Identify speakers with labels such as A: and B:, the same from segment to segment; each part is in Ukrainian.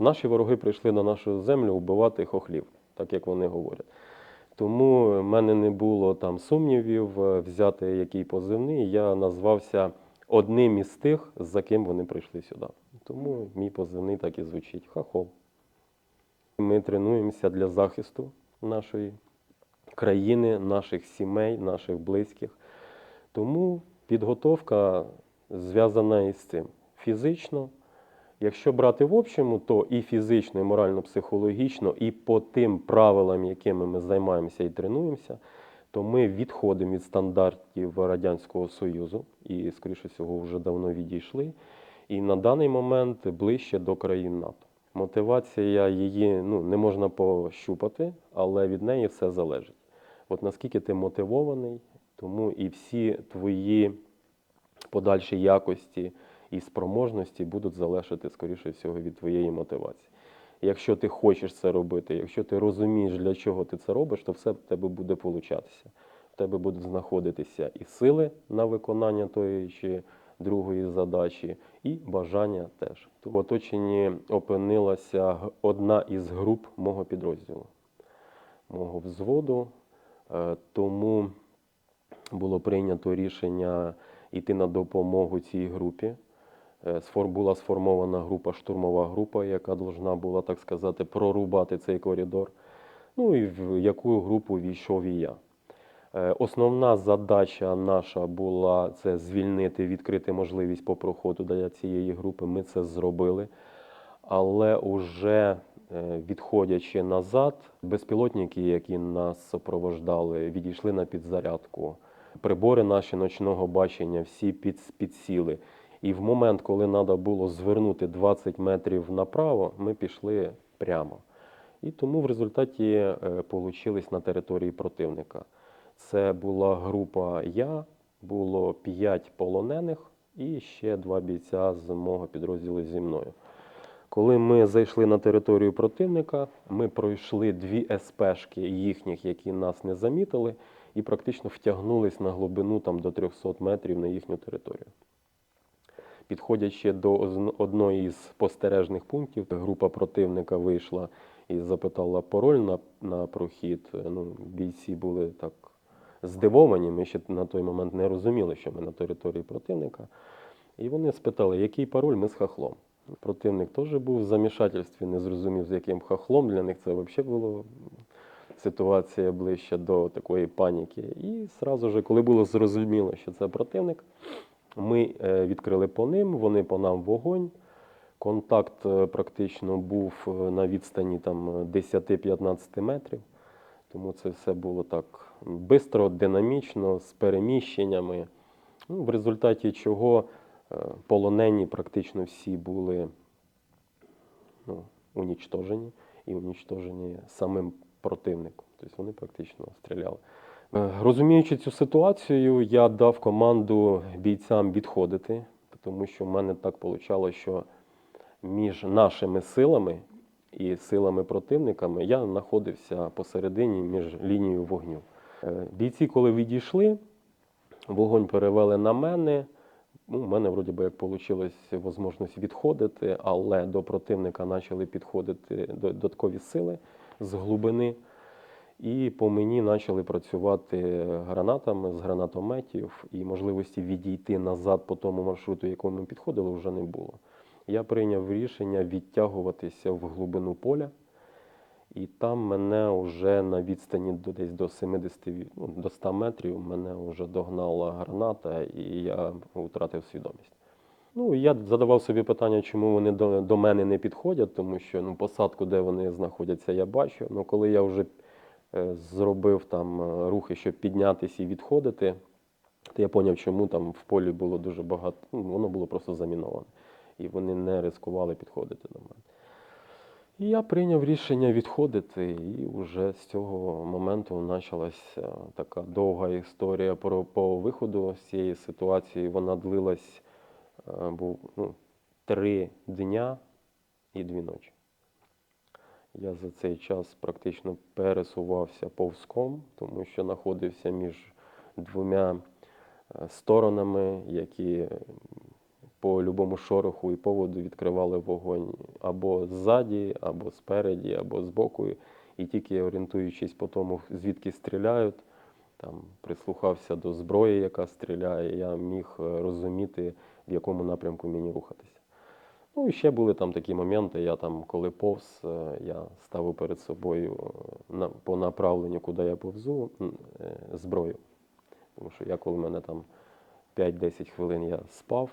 A: Наші вороги прийшли на нашу землю вбивати хохлів, так як вони говорять. Тому в мене не було там сумнівів е, взяти який позивний. Я назвався одним із тих, за ким вони прийшли сюди. Тому мій позивний так і звучить хахол. Ми тренуємося для захисту нашої країни, наших сімей, наших близьких. Тому підготовка зв'язана із цим. Фізично, якщо брати в общому, то і фізично, і морально-психологічно, і по тим правилам, якими ми займаємося і тренуємося, то ми відходимо від стандартів Радянського Союзу і, скоріше всього, вже давно відійшли. І на даний момент ближче до країн НАТО. Мотивація її ну, не можна пощупати, але від неї все залежить. От наскільки ти мотивований, тому і всі твої подальші якості і спроможності будуть залежати, скоріше всього, від твоєї мотивації. Якщо ти хочеш це робити, якщо ти розумієш, для чого ти це робиш, то все в тебе буде получатися. В тебе будуть знаходитися і сили на виконання тої чи другої задачі, і бажання теж. В оточенні опинилася одна із груп мого підрозділу, мого взводу. Е, Тому було прийнято рішення йти на допомогу цій групі. Е, Була сформована група, штурмова група, яка должна була, так сказати, прорубати цей коридор. Ну і в яку групу війшов і я. Е, Основна задача наша була це звільнити, відкрити можливість по проходу для цієї групи. Ми це зробили. Але уже е, відходячи назад, безпілотники, які нас супровождали, відійшли на підзарядку. Прибори наші ночного бачення всі під, підсіли. І в момент, коли треба було звернути 20 метрів направо, ми пішли прямо. І тому в результаті е, получились на території противника. Це була група я, було 5 полонених і ще два бійця з мого підрозділу зі мною. Коли ми зайшли на територію противника, ми пройшли дві СПшки їхніх, які нас не замітили, і практично втягнулись на глибину там, до 300 метрів на їхню територію. Підходячи до одної з спостережних пунктів, група противника вийшла і запитала пароль на, на прохід. Ну, бійці були так здивовані. Ми ще на той момент не розуміли, що ми на території противника. І вони спитали, який пароль ми з хахлом. Противник теж був в замішательстві, не зрозумів, з яким хахлом. Для них це взагалі було ситуація ближче до такої паніки. І зразу ж, коли було зрозуміло, що це противник, ми е, відкрили по ним, вони по нам вогонь. Контакт е, практично був е, на відстані там, е, 10-15 метрів. Тому це все було так бистро, динамічно, з переміщеннями. Ну, в результаті чого полонені практично всі були ну, унічтожені і унічтожені самим противником. Тобто вони практично стріляли. Е, Розуміючи цю ситуацію, я дав команду бійцям відходити, тому що в мене так вийшло, що між нашими силами і силами противниками я знаходився посередині між лінією вогню. Е, Бійці, коли відійшли, вогонь перевели на мене. Ну, у мене вроді би як вийшло можливість відходити, але до противника почали підходити додаткові сили з глибини. І по мені почали працювати гранатами з гранатометів, і можливості відійти назад по тому маршруту, якому ми підходили, вже не було. Я прийняв рішення відтягуватися в глибину поля, і там мене вже на відстані до десь до 70, ну, до 100 метрів мене вже догнала граната, і я втратив свідомість. Ну, я задавав собі питання, чому вони до, до мене не підходять, тому що ну, посадку, де вони знаходяться, я бачу. Ну, коли я вже зробив там е, рухи, щоб піднятися і відходити, то я зрозумів, чому там в полі було дуже багато, ну, воно було просто заміноване. І вони не ризикували підходити до мене. І я прийняв рішення відходити, і вже з цього моменту почалася така довга історія про по виходу з цієї ситуації. Вона длилась е, ну, три дня і дві ночі. Я за цей час практично пересувався повзком, тому що знаходився між двома е, сторонами, які по любому шороху і поводу відкривали вогонь або ззаді, або спереді, або збоку. І тільки орієнтуючись по тому, звідки стріляють, там прислухався до зброї, яка стріляє, я міг е, розуміти, в якому напрямку мені рухатися. Ну і ще були там такі моменти. Я там, коли повз, е, я ставив перед собою е, на, по направленню, куди я повзу, е, зброю. Тому що я, коли в мене там 5-10 хвилин я спав,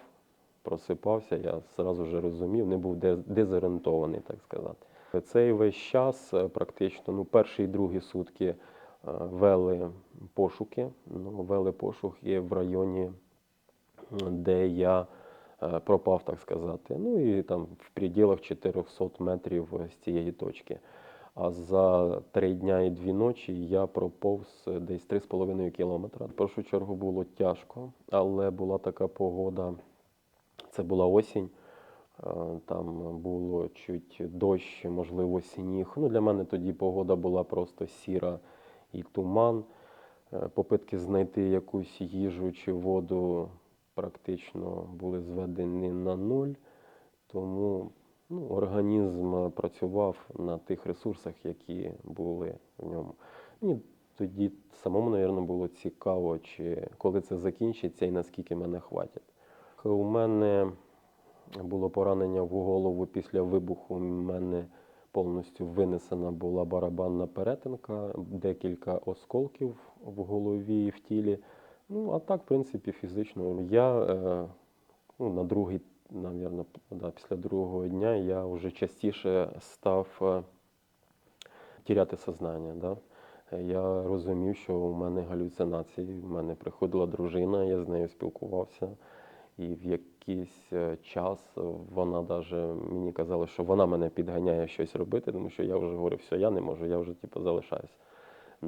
A: просипався, я зразу вже розумів, не був дезорієнтований, так сказати. Цей весь час, практично, ну, перші і другі сутки вели пошуки. Ну, вели пошуки в районі, де я пропав, так сказати. Ну і там в пределах 400 метрів з цієї точки. А за три дня і дві ночі я проповз десь 3,5 кілометра. В першу чергу було тяжко, але була така погода. Це була осінь. е, Там було чуть дощ, можливо, сніг. Ну, для мене тоді погода була просто сіра і туман. Е, Попитки знайти якусь їжу чи воду практично були зведені на нуль. Тому ну, організм працював на тих ресурсах, які були в ньому. Мені тоді самому, мабуть, було цікаво, чи коли це закінчиться і наскільки мене хватить. У мене було поранення в голову після вибуху. У мене повністю винесена була барабанна перетинка, декілька осколків в голові і в тілі. Ну, а так, в принципі, фізично. Я е, ну, на другий, навірно, да, після другого дня я вже частіше став е, тіряти сознання. Да? Я розумів, що у мене галюцинації, в мене приходила дружина, я з нею спілкувався. І в якийсь е, час вона даже мені казала, що вона мене підганяє щось робити, тому що я вже говорив, все, я не можу, я вже типу, залишаюся.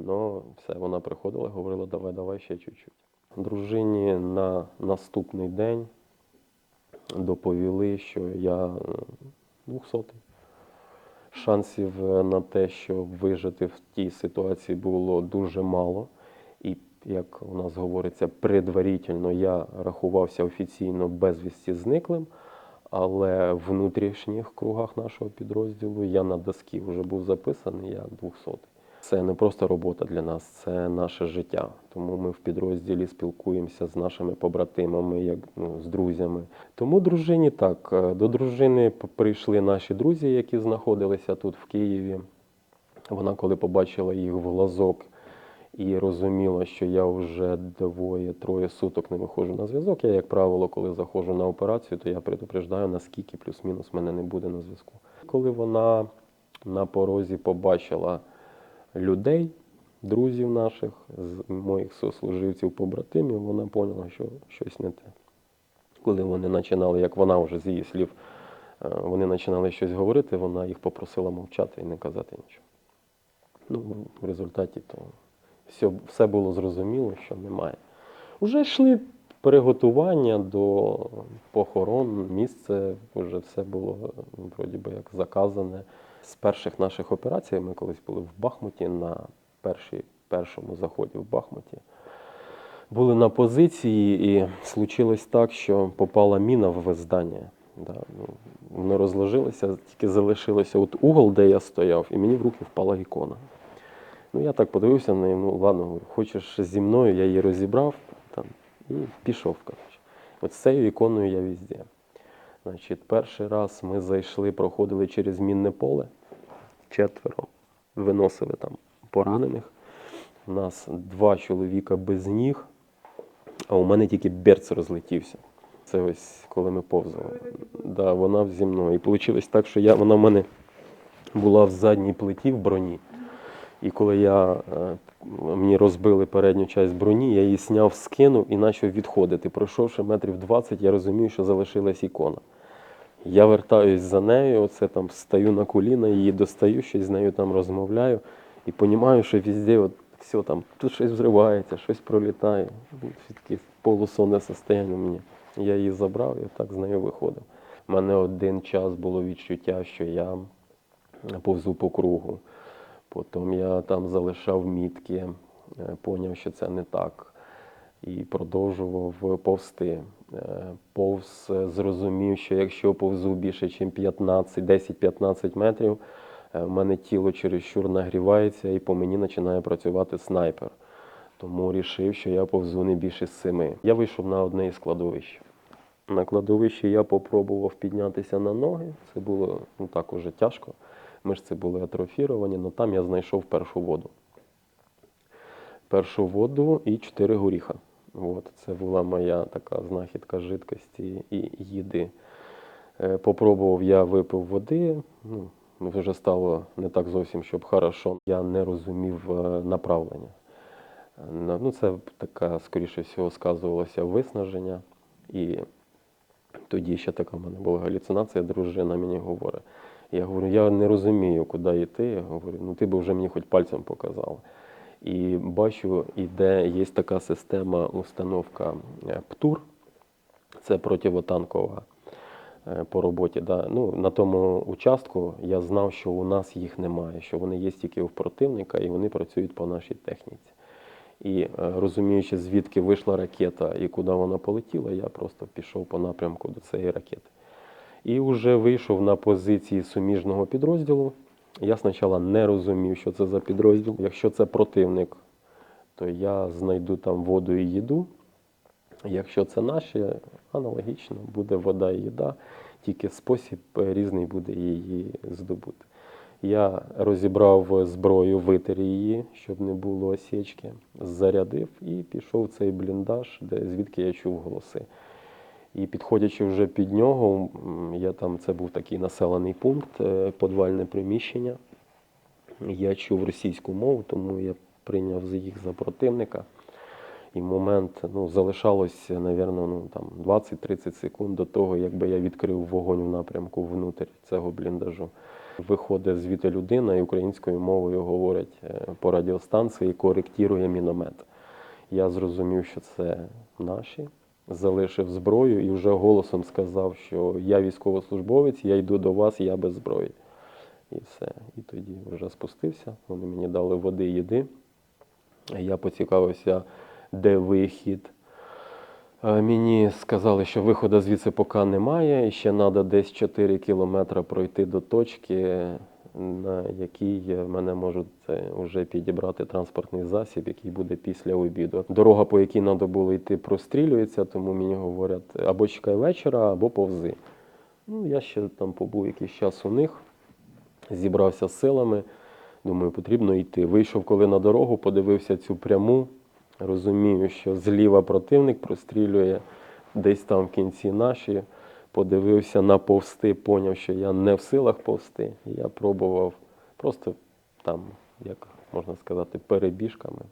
A: Ну, все, вона приходила, говорила, давай, давай ще чуть-чуть. Дружині на наступний день доповіли, що я двохсотий. Шансів е, на те, щоб вижити в тій ситуації, було дуже мало. І, як у нас говориться, предварительно я рахувався офіційно безвісті зниклим, але в внутрішніх кругах нашого підрозділу я на доски вже був записаний як 200. Це не просто робота для нас, це наше життя. Тому ми в підрозділі спілкуємося з нашими побратимами, як ну, з друзями. Тому дружині так. е, До дружини прийшли наші друзі, які знаходилися тут в Києві. Вона, коли побачила їх в глазок і розуміла, що я вже двоє-троє суток не виходжу на зв'язок. Я, як правило, коли заходжу на операцію, то я предупреждаю, наскільки плюс-мінус мене не буде на зв'язку. Коли вона на порозі побачила людей, друзів наших, з моїх сослуживців, побратимів, вона поняла, що щось не те. Коли вони починали, як вона вже з її слів, е, вони починали щось говорити, вона їх попросила мовчати і не казати нічого. Ну, в результаті то все, все було зрозуміло, що немає. Уже йшли приготування до похорон, місце, вже все було вроді би як заказане. З перших наших операцій ми колись були в Бахмуті на першій, першому заході в Бахмуті. Були на позиції, і случилось так, що попала міна в здання. Да, ну, воно розложилося, тільки залишилося от угол, де я стояв, і мені в руки впала ікона. Ну, я так подивився на неї, ну ладно, хочеш зі мною, я її розібрав там, і пішов. Коротше. От з цією іконою я везде. Значить, перший раз ми зайшли, проходили через мінне поле, четверо, виносили там поранених. У нас два чоловіка без ніг, а у мене тільки берц розлетівся. Це ось коли ми повзали. Да, вона зі мною. І вийшло так, що я, вона в мене була в задній плиті в броні. І коли я, е, мені розбили передню частину броні, я її сняв, скинув і почав відходити. Пройшовши метрів 20, я розумію, що залишилась ікона. Я вертаюсь за нею, оце там стаю на коліна, її достаю, щось з нею там розмовляю і розумію, що везде от все там, тут щось взривається, щось пролітає. Таке полусонне состояння у. Я її забрав і так з нею виходив. У мене один час було відчуття, що я повзу по кругу. Потім я там залишав мітки, е, поняв, що це не так, і продовжував повзти. Е, повз е, зрозумів, що якщо повзу більше, ніж 15, 10-15 метрів, е, в мене тіло чересчур нагрівається і по мені починає працювати снайпер. Тому рішив, що я повзу не більше семи. Я вийшов на одне із кладовищ. На кладовищі я попробував піднятися на ноги. Це було ну, так уже тяжко. Мишці були атрофіровані, але там я знайшов першу воду. Першу воду і чотири горіха. От, це була моя така знахідка жидкості і їди. Е, Попробував я випив води. Ну, вже стало не так зовсім, щоб хорошо. Я не розумів е, направлення. Е, Ну, це така, скоріше всього, сказувалося виснаження. І тоді ще така в мене була галюцинація, дружина мені говорить. Я говорю, я не розумію, куди йти. Я говорю, ну ти б вже мені хоч пальцем показала. І бачу, іде, є така система установка е, ПТУР, це противотанкова е, по роботі. Да. Ну, на тому участку я знав, що у нас їх немає, що вони є тільки у противника і вони працюють по нашій техніці. І е, розуміючи, звідки вийшла ракета і куди вона полетіла, я просто пішов по напрямку до цієї ракети. І вже вийшов на позиції суміжного підрозділу. Я спочатку не розумів, що це за підрозділ. Якщо це противник, то я знайду там воду і їду. Якщо це наші, аналогічно буде вода і їда, тільки спосіб е, різний буде її здобути. Я розібрав зброю, витер її, щоб не було осічки, зарядив і пішов в цей бліндаж, де звідки я чув голоси. І підходячи вже під нього, я там це був такий населений пункт, е, подвальне приміщення. Я чув російську мову, тому я прийняв їх за противника. І момент ну, залишалось, напевно, ну, там 20-30 секунд до того, якби я відкрив вогонь в напрямку внутрі цього бліндажу. Виходить звідти людина і українською мовою говорить е, по радіостанції, коректірує міномет. Я зрозумів, що це наші, залишив зброю і вже голосом сказав, що я військовослужбовець, я йду до вас, я без зброї. І все. І тоді вже спустився. Вони мені дали води, їди. Я поцікавився, де вихід. Мені сказали, що виходу звідси поки немає, і ще треба десь 4 кілометри пройти до точки, на якій мене можуть е, вже підібрати транспортний засіб, який буде після обіду. Дорога, по якій треба було йти, прострілюється, тому мені говорять або чекай вечора, або повзи. Ну, я ще там побув якийсь час у них, зібрався з силами. Думаю, потрібно йти. Вийшов коли на дорогу, подивився цю пряму. Розумію, що зліва противник прострілює, десь там в кінці наші. Подивився на повсти, поняв, що я не в силах повсти. Я пробував просто там, як можна сказати, перебіжками.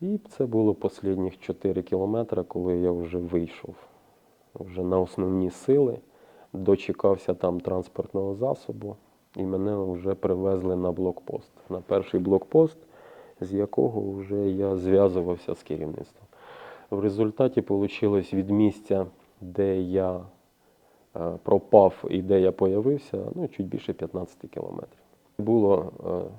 A: І це було останніх 4 кілометри, коли я вже вийшов вже на основні сили, дочекався там транспортного засобу, і мене вже привезли на блокпост. На перший блокпост, з якого вже я зв'язувався з керівництвом. В результаті вийшло від місця, де я пропав і де я появився, ну, чуть більше 15 кілометрів. Було е,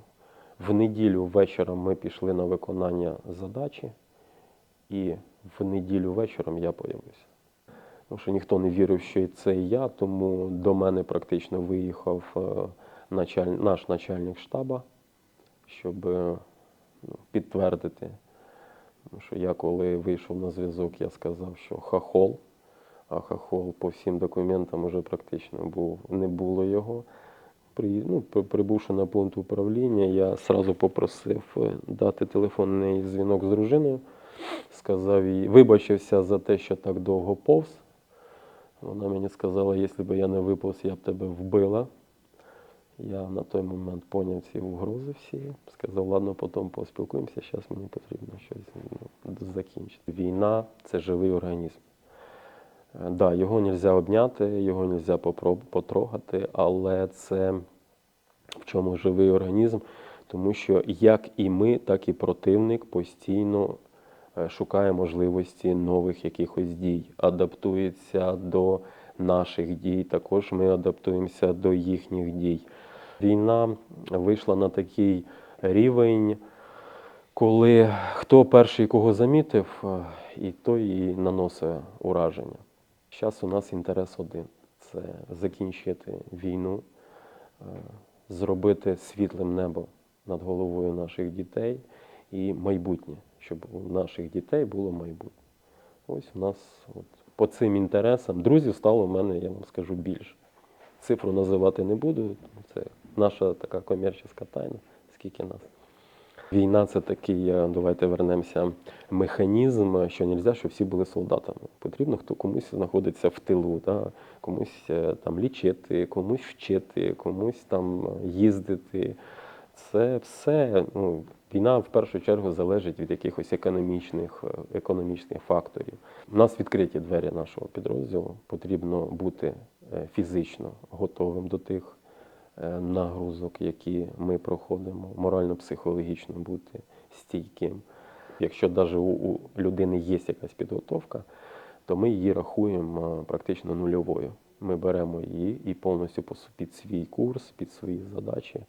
A: в неділю вечором ми пішли на виконання задачі, і в неділю вечором я появився. Тому що ніхто не вірив, що це я, тому до мене практично виїхав е, началь... наш начальник штаба, щоб е, ну, підтвердити. Що я коли вийшов на зв'язок, я сказав, що хахол, а хахол по всім документам вже практично був, не було його. При, ну, прибувши на пункт управління, я одразу попросив е, дати телефонний дзвінок з дружиною. Сказав їй, вибачився за те, що так довго повз. Вона мені сказала, якщо б я не виповз, я б тебе вбила. Я на той момент поняв ці угрози всі. Сказав, ладно, потім поспілкуємося, зараз мені потрібно щось ну, закінчити. Війна це живий організм. Е, Да, його можна обняти, його можна потрогати, але це в чому живий організм, тому що як і ми, так і противник постійно е, шукає можливості нових якихось дій, адаптується до наших дій. Також ми адаптуємося до їхніх дій. Війна вийшла на такий рівень, коли хто перший кого замітив, е, і той і наносить ураження. Зараз у нас інтерес один це закінчити війну, е, зробити світлим небо над головою наших дітей і майбутнє, щоб у наших дітей було майбутнє. Ось у нас от, по цим інтересам друзів стало в мене, я вам скажу, більше. Цифру називати не буду, це наша така комерційна тайна, скільки нас. Війна це такий, е, давайте вернемося, механізм, що не можна, щоб всі були солдатами. Потрібно хто комусь знаходиться в тилу, да? комусь е, там лічити, комусь вчити, комусь там їздити. Це все. Ну, війна в першу чергу залежить від якихось економічних, е, економічних факторів. У нас відкриті двері нашого підрозділу. Потрібно бути фізично готовим до тих нагрузок, які ми проходимо, морально-психологічно бути стійким. Якщо навіть у, людини є якась підготовка, то ми її рахуємо е, практично нульовою. Ми беремо її і повністю під свій курс, під свої задачі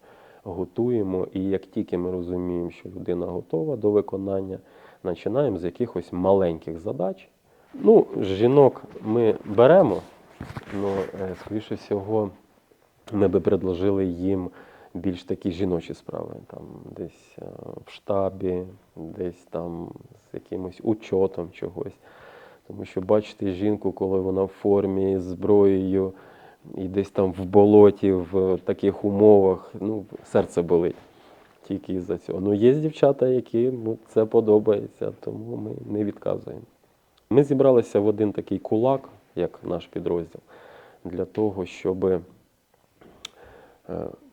A: готуємо. І як тільки ми розуміємо, що людина готова до виконання, починаємо з якихось маленьких задач. Ну, жінок ми беремо, але, скоріше всього, ми би предложили їм більш такі жіночі справи, там десь е, в штабі, десь там з якимось учотом чогось. Тому що бачити жінку, коли вона в формі, з зброєю, і десь там в болоті, в таких умовах, ну, серце болить тільки із-за цього. Ну, є дівчата, які ну, це подобається, тому ми не відказуємо. Ми зібралися в один такий кулак, як наш підрозділ, для того, щоб,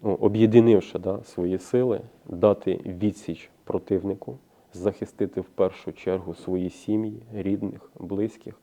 A: ну, об'єдинивши да, свої сили, дати відсіч противнику, захистити в першу чергу свої сім'ї, рідних, близьких.